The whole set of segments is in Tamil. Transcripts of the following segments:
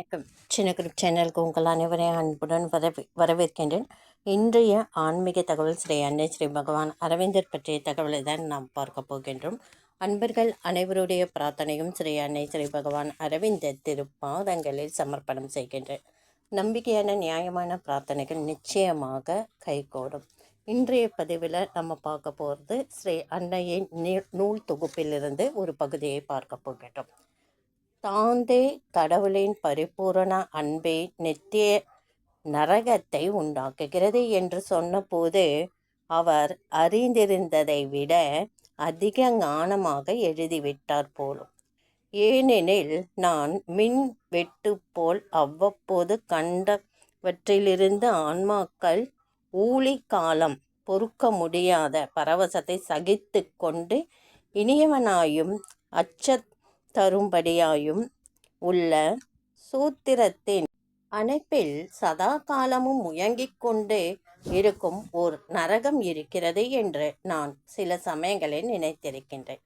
வணக்கம். சின்ன குரூப் சேனலுக்கு உங்கள் அனைவரையும் அன்புடன் வரவே வரவேற்கின்றேன். இன்றைய ஆன்மீக தகவல் ஸ்ரீ அன்னை ஸ்ரீ பகவான் அரவிந்தர் பற்றிய தகவலை தான் நாம் பார்க்க போகின்றோம். அன்பர்கள் அனைவருடைய பிரார்த்தனையும் ஸ்ரீ அன்னை ஸ்ரீ பகவான் அரவிந்தர் திருப்பாதங்களில் சமர்ப்பணம் செய்கின்றேன். நம்பிக்கையான நியாயமான பிரார்த்தனைகள் நிச்சயமாக கைகூடும். இன்றைய பதிவில் நம்ம பார்க்க போகிறது ஸ்ரீ அன்னையின் நூல் தொகுப்பிலிருந்து ஒரு பகுதியை பார்க்க போகின்றோம். தாந்தே கடவுளின் பரிபூரண அன்பே நித்திய நரகத்தை உண்டாக்குகிறது என்று சொன்னபோது அவர் அறிந்திருந்ததை விட அதிக ஞானமாக எழுதிவிட்டார் போலும். ஏனெனில் நான் மின் வெட்டு போல் அவ்வப்போது கண்டவற்றிலிருந்து ஆன்மாக்கள் ஊழி காலம் பொறுக்க முடியாத பரவசத்தை சகித்து கொண்டு இனியவனாயும் அச்ச தரும்படியாயும் உள்ள சூத்திரத்தின் அணைப்பில் சதா காலமும் முயங்கிக் கொண்டே இருக்கும் ஓர் நரகம் இருக்கிறது என்று நான் சில சமயங்களில் நினைத்திருக்கின்றேன்.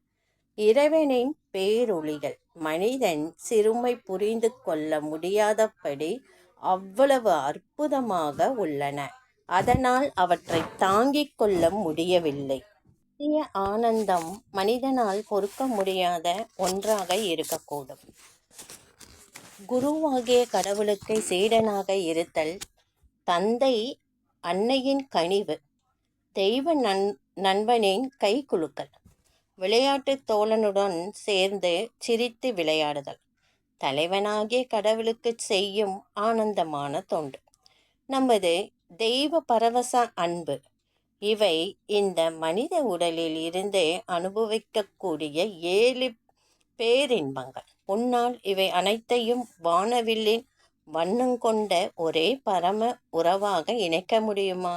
இறைவனின் பேரொளிகள் மனிதன் சிறுமை புரிந்து கொள்ள முடியாதபடி அவ்வளவு அற்புதமாக உள்ளன. அதனால் அவற்றை தாங்கிக் கொள்ள முடியவில்லை. நித்திய ஆனந்தம் மனிதனால் பொறுக்க முடியாத ஒன்றாக இருக்கக்கூடும். குருவாகிய கடவுளுக்கு சீடனாக இருத்தல் தந்தை அன்னையின் கனிவு தெய்வ நன் நண்பனின் கை குலுக்கல் விளையாட்டு தோழனுடன் சேர்ந்து சிரித்து விளையாடுதல் தலைவனாகிய கடவுளுக்கு செய்யும் ஆனந்தமான தொண்டு. நமது தெய்வ பரவச அன்பு இவை இந்த மனித உடலில் இருந்து அனுபவிக்கக்கூடிய ஏழு பேரின்பங்கள். உன்னால் இவை அனைத்தையும் வானவில்லின் வண்ணம் கொண்ட ஒரே பரம உறவாக இணைக்க முடியுமா?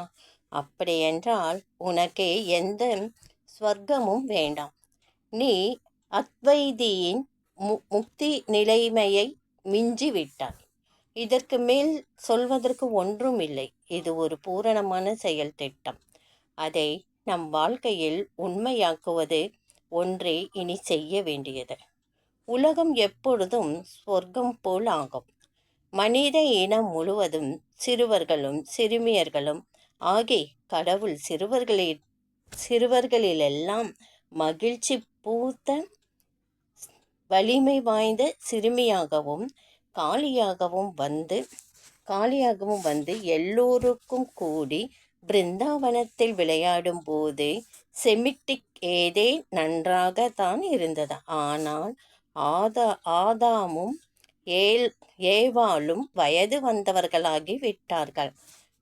அப்படியென்றால் உனக்கு எந்த ஸ்வர்க்கமும் வேண்டாம். நீ அத்வைதியின் மு முக்தி நிலைமையை மிஞ்சிவிட்டாய். இதற்கு மேல் சொல்வதற்கு ஒன்றும் இல்லை. இது ஒரு பூரணமான செயல் திட்டம் அதை நம் வாழ்க்கையில் உண்மையாக்குவது ஒன்றே இனி செய்ய வேண்டியது. உலகம் எப்பொழுதும் சொர்க்கம் போல் ஆகும். மனித இனம் முழுவதும் சிறுவர்களும் சிறுமியர்களும் ஆகி கடவுள் சிறுவர்களில் சிறுவர்களிலெல்லாம் மகிழ்ச்சி பூத்த வலிமை வாய்ந்த சிறுமியாகவும் காளியாகவும் வந்து காளியாகவும் வந்து எல்லோருக்கும் கூடி பிருந்தாவனத்தில் விளையாடும் போது செமிட்டிக் ஏதே நன்றாக தான் இருந்தது. ஆனால் ஆதா ஆதாமும் ஏல் ஏவாளும் வயது வந்தவர்களாகி விட்டார்கள்.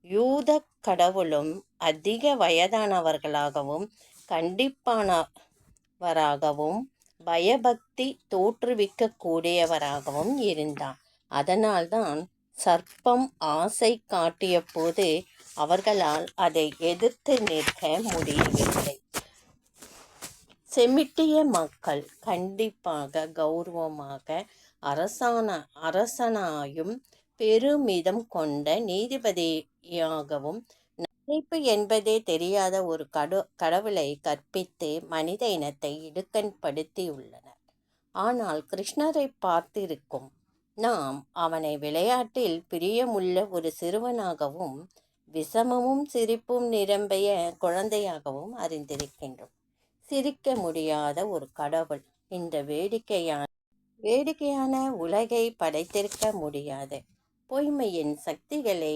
யூத கடவுளும் அதிக வயதானவர்களாகவும் கண்டிப்பானவராகவும் பயபக்தி தோற்றுவிக்க கூடியவராகவும் இருந்தார். அதனால்தான் சர்ப்பம் ஆசை காட்டிய போது அவர்களால் அதை எதிர்த்து நிற்க முடியவில்லை. செமிட்டிய மக்கள் கண்டிப்பாக கௌரவமாக அரசான அரசனாயும் பெருமிதம் கொண்ட நீதிபதியாகவும் நினைப்பு என்பதே தெரியாத ஒரு கடு கடவுளை கற்பித்து மனித இனத்தை இடுக்கண்படுத்தியுள்ளனர். ஆனால் கிருஷ்ணரை பார்த்திருக்கும் நாம் அவனை விளையாட்டில் பிரியமுள்ள ஒரு சிறுவனாகவும் விஷமமும் சிரிப்பும் நிரம்பிய குழந்தையாகவும் அறிந்திருக்கின்றோம். சிரிக்க முடியாத ஒரு கடவுள் இந்த வேடிக்கையான வேடிக்கையான உலகை படைத்திருக்க முடியாது. பொய்மையின் சக்திகளை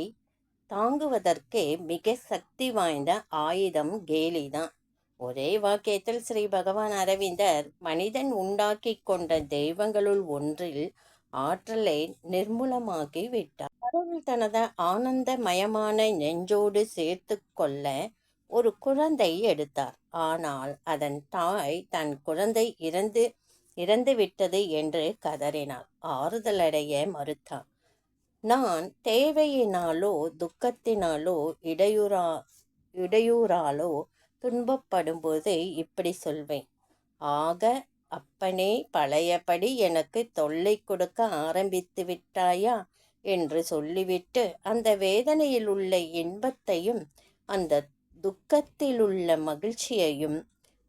தாங்குவதற்கே மிக சக்தி வாய்ந்த ஆயுதம் கேலிதான் ஒரே வாக்கியத்தில் ஸ்ரீ பகவான் அரவிந்தர் மனிதன் உண்டாக்கி கொண்ட தெய்வங்களுள் ஒன்றில் ஆற்றலை நிர்மூலமாக்கி விட்டார். கடவுள் தனது ஆனந்தமயமான நெஞ்சோடு சேர்த்து கொள்ள ஒரு குழந்தை எடுத்தார். ஆனால் அதன் தாய் தன் குழந்தை இறந்து இறந்து விட்டது என்று கதறினார் ஆறுதலடைய மறுத்தார் நான் தேவையினாலோ துக்கத்தினாலோ இடையூறா இடையூறாலோ துன்பப்படும்போது இப்படி சொல்வேன். ஆக அப்பனே பழையபடி எனக்கு தொல்லை கொடுக்க ஆரம்பித்து விட்டாயா என்று சொல்லிவிட்டு அந்த வேதனையில் உள்ள இன்பத்தையும் அந்த துக்கத்தில் உள்ள மகிழ்ச்சியையும்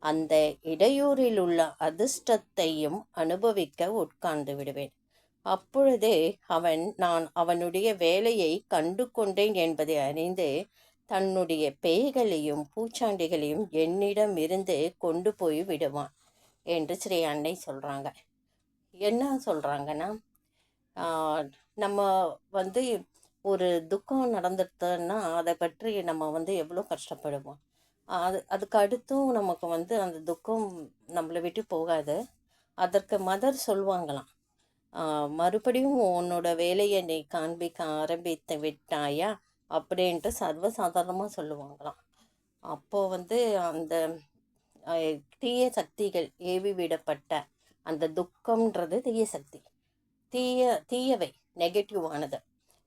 அந்த இடையூறில் உள்ள அதிர்ஷ்டத்தையும் அனுபவிக்க உட்கார்ந்து விடுவேன். அப்பொழுதே அவன் நான் அவனுடைய வேலையை கண்டு கொண்டேன் என்பதை அறிந்து தன்னுடைய பேய்களையும் பூச்சாண்டிகளையும் என்னிடம் இருந்து கொண்டு போய் விடுவான் என்று ஸ்ரீ அன்னை சொல்கிறாங்க என்ன சொல்கிறாங்கன்னா நம்ம வந்து ஒரு துக்கம் நடந்துட்டுன்னா அதை பற்றி நம்ம வந்து எவ்வளோ கஷ்டப்படுவோம்? அது அதுக்கு அடுத்தும் நமக்கு வந்து அந்த துக்கம் நம்மளை விட்டு போகாது. அதற்கு மதர் சொல்லுவாங்களாம் மறுபடியும் உன்னோட வேலையை நீ காண்பிக்க ஆரம்பித்து விட்டாயா? அப்படின்ட்டு சர்வசாதாரணமாக சொல்லுவாங்களாம். அப்போது வந்து அந்த தீய சக்திகள் ஏவி விடப்பட்ட அந்த துக்கம்ன்றது தீய சக்தி. தீய தீயவை. நெகட்டிவானது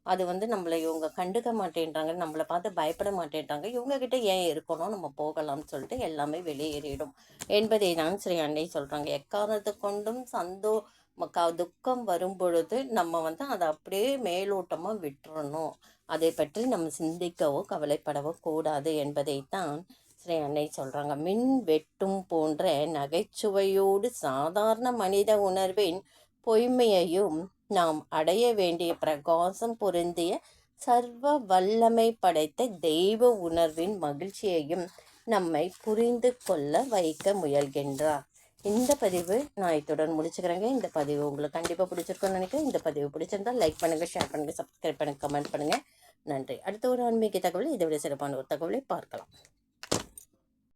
அது வந்து நம்மளை இவங்க கண்டுக்க மாட்டேன்றாங்க நம்மளை பார்த்து பயப்பட மாட்டேன்றாங்க. இவங்க கிட்ட ஏன் இருக்கணும்? நம்ம போகலாம்னு சொல்லிட்டு எல்லாமே வெளியேறிடும் என்பதை தான் ஸ்ரீ அன்னை சொல்கிறாங்க எக்காரணத்தை கொண்டும் சந்தோ மக்க- துக்கம் வரும் பொழுது நம்ம வந்து அதை அப்படியே மேலோட்டமாக விட்டுறணும். அதை பற்றி நம்ம சிந்திக்கவோ கவலைப்படவோ கூடாது என்பதைத்தான் ஸ்ரீ அன்னை சொல்கிறாங்க மின் வெட்டும் போன்ற நகைச்சுவையோடு சாதாரண மனித உணர்வின் பொய்மையையும் நாம் அடைய வேண்டிய பிரகாசம் பொருந்திய சர்வ வல்லமை படைத்த தெய்வ உணர்வின் மகிழ்ச்சியையும் நம்மை புரிந்து கொள்ள வைக்க முயல்கின்றார். இந்த பதிவு நான் இத்துடன் முடிச்சுக்கிறேங்க. இந்த பதிவு உங்களுக்கு கண்டிப்பாக பிடிச்சிருக்கோன்னு நினைக்கிறேன். இந்த பதிவு பிடிச்சிருந்தா லைக் பண்ணுங்கள் ஷேர் பண்ணுங்கள் சப்ஸ்கிரைப் பண்ணுங்கள் கமெண்ட் பண்ணுங்கள் நன்றி. அடுத்த ஒரு ஆன்மீக தகவலை இதை விட சிறப்பான ஒரு தகவலை பார்க்கலாம்.